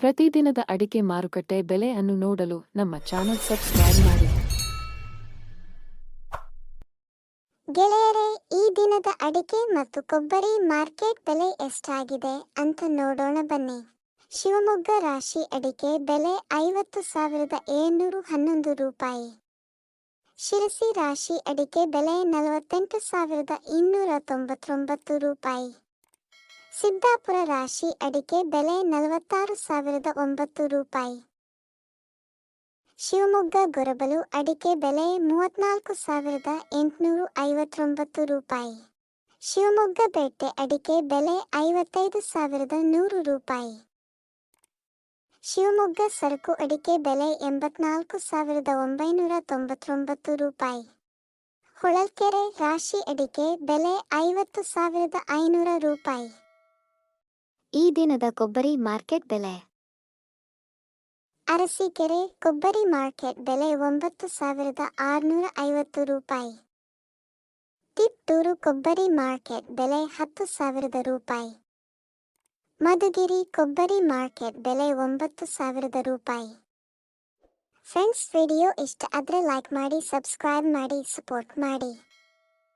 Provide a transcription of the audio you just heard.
ಪ್ರತಿದಿನದ ಅಡಿಕೆ ಮಾರುಕಟ್ಟೆ ಬೆಲೆ ಅನ್ನು ನೋಡಲು ನಮ್ಮ ಚಾನೆಲ್ ಸಬ್ಸ್ಕ್ರೈಬ್ ಮಾಡಿ. ಗೆಳೆಯರೇ, ಈ ದಿನದ ಅಡಿಕೆ ಮತ್ತು ಕೊಬ್ಬರಿ ಮಾರ್ಕೆಟ್ ಬೆಲೆ ಎಷ್ಟಾಗಿದೆ ಅಂತ ನೋಡೋಣ ಬನ್ನಿ. ಶಿವಮೊಗ್ಗ ರಾಶಿ ಅಡಿಕೆ ಬೆಲೆ ಐವತ್ತು ಸಾವಿರದ ಏಳ್ನೂರು ಹನ್ನೊಂದು ರೂಪಾಯಿ. ಶಿರಸಿ ರಾಶಿ ಅಡಿಕೆ ಬೆಲೆ ನಲವತ್ತೆಂಟು ಸಾವಿರದ ಇನ್ನೂರ ತೊಂಬತ್ತೊಂಬತ್ತು ರೂಪಾಯಿ. ಸಿದ್ದಾಪುರ ರಾಶಿ ಅಡಿಕೆ ಬೆಲೆ ನಲವತ್ತಾರು ಸಾವಿರದ ಒಂಬತ್ತು ರೂಪಾಯಿ. ಶಿವಮೊಗ್ಗ ಗೊರಬಲು ಅಡಿಕೆ ಬೆಲೆ ಮೂವತ್ನಾಲ್ಕು ಸಾವಿರದ ಎಂಟುನೂರು ಐವತ್ತೊಂಬತ್ತು ರೂಪಾಯಿ. ಶಿವಮೊಗ್ಗ ಬೇಟೆ ಅಡಿಕೆ ಬೆಲೆ ಐವತ್ತೈದು ಸಾವಿರದ ನೂರು ರೂಪಾಯಿ. ಶಿವಮೊಗ್ಗ ಸರಕು ಅಡಿಕೆ ಬೆಲೆ ಎಂಬತ್ನಾಲ್ಕು ಸಾವಿರದ ಒಂಬೈನೂರ ತೊಂಬತ್ತೊಂಬತ್ತು ರೂಪಾಯಿ. ಹೊಳಲ್ಕೆರೆ ರಾಶಿ ಅಡಿಕೆ ಬೆಲೆ ಐವತ್ತು ಸಾವಿರದ ಐನೂರ ರೂಪಾಯಿ. ಈ ದಿನದ ಕೊಬ್ಬರಿ ಮಾರ್ಕೆಟ್ ಬೆಲೆ. ಅರಸೀಕೆರೆ ಕೊಬ್ಬರಿ ಮಾರ್ಕೆಟ್ ಬೆಲೆ ಒಂಬತ್ತು ಸಾವಿರದ ಆರುನೂರ ಐವತ್ತು ರೂಪಾಯಿ. ತಿಪ್ಟೂರು ಕೊಬ್ಬರಿ ಮಾರ್ಕೆಟ್ ಬೆಲೆ ಹತ್ತು ಸಾವಿರದ ರೂಪಾಯಿ. ಮಧುಗಿರಿ ಕೊಬ್ಬರಿ ಮಾರ್ಕೆಟ್ ಬೆಲೆ ಒಂಬತ್ತು ಸಾವಿರದ ರೂಪಾಯಿ. ಫ್ರೆಂಡ್ಸ್ ವಿಡಿಯೋ ಇಷ್ಟ ಆದರೆ ಲೈಕ್ ಮಾಡಿ ಸಬ್ಸ್ಕ್ರೈಬ್ ಮಾಡಿ ಸಪೋರ್ಟ್ ಮಾಡಿ.